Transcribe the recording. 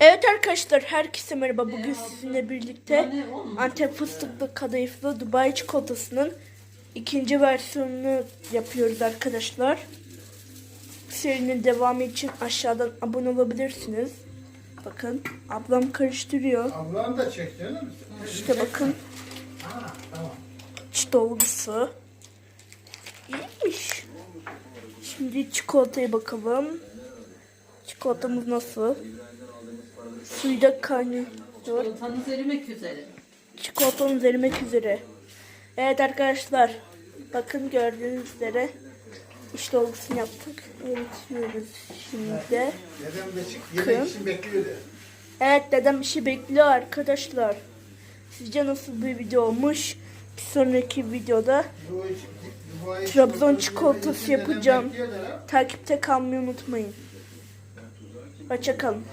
Evet arkadaşlar herkese merhaba. Bugün sizinle birlikte Antep fıstıklı kadayıflı Dubai çikolatasının ikinci versiyonunu yapıyoruz arkadaşlar. Serinin devamı için aşağıdan abone olabilirsiniz. Bakın ablam karıştırıyor. Ablan da çek canım. İşte bakın Ha, tamam. iç dolgusu. İyiymiş. Şimdi çikolataya bakalım. Çikolatamız nasıl? Suyu da kaynıyor. Çikolatanız erimek üzere. Çikolatamız erimek üzere. Evet arkadaşlar. Bakın gördüğünüz üzere iş dolgusunu yaptık. Eritiyoruz şimdi. Dedem de çık. Yemek için bekliyordu. Evet dedem işi bekliyor arkadaşlar. Sizce nasıl bir video olmuş? Bir sonraki videoda Trabzon çikolatası yapacağım. takipte kalmayı unutmayın. Hoşçakalın.